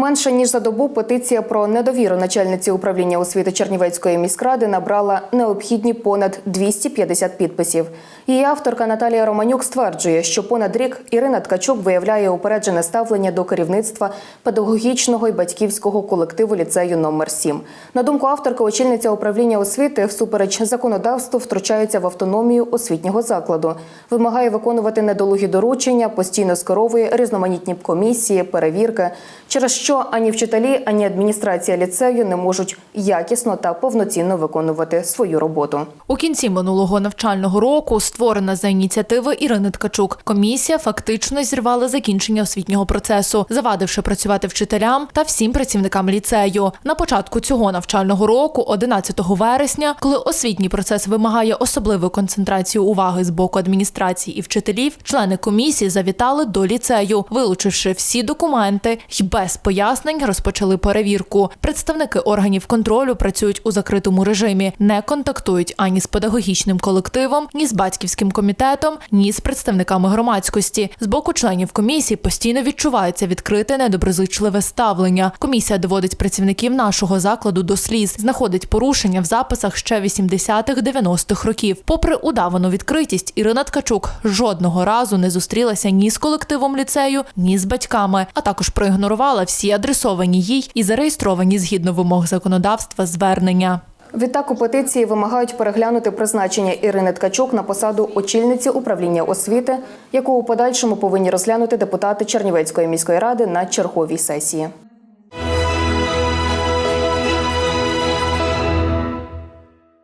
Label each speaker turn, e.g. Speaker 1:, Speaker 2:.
Speaker 1: Менше ніж за добу петиція про недовіру начальниці управління освіти Чернівецької міськради набрала необхідні понад 250 підписів. Її авторка Наталія Романюк стверджує, що понад рік Ірина Ткачук виявляє упереджене ставлення до керівництва педагогічного і батьківського колективу ліцею номер 7 На думку авторки, очільниця управління освіти всупереч законодавству втручається в автономію освітнього закладу, вимагає виконувати недолугі доручення, постійно скеровує різноманітні комісії, перевірки, через що ані вчителі, ані адміністрація ліцею не можуть якісно та повноцінно виконувати свою роботу.
Speaker 2: У кінці минулого навчального року створена за ініціативи Ірини Ткачук. Комісія фактично зірвала закінчення освітнього процесу, завадивши працювати вчителям та всім працівникам ліцею. На початку цього навчального року, 11 вересня, коли освітній процес вимагає особливої концентрації уваги з боку адміністрації і вчителів, члени комісії завітали до ліцею, вилучивши всі документи й без пояснень розпочали перевірку. Представники органів контролю працюють у закритому режимі, не контактують ані з педагогічним колективом, ні з батьківським комітетом, ні з представниками громадськості. З боку членів комісії постійно відчувається відкрите недоброзичливе ставлення. Комісія доводить працівників нашого закладу до сліз, знаходить порушення в записах ще 80-х-90-х років. Попри удавану відкритість, Ірина Ткачук жодного разу не зустрілася ні з колективом ліцею, ні з батьками, а також проігнорувала всі адресовані їй і зареєстровані згідно вимог законодавства звернення.
Speaker 1: Відтак у петиції вимагають переглянути призначення Ірини Ткачук на посаду очільниці управління освіти, яку у подальшому повинні розглянути депутати Чернівецької міської ради на черговій сесії.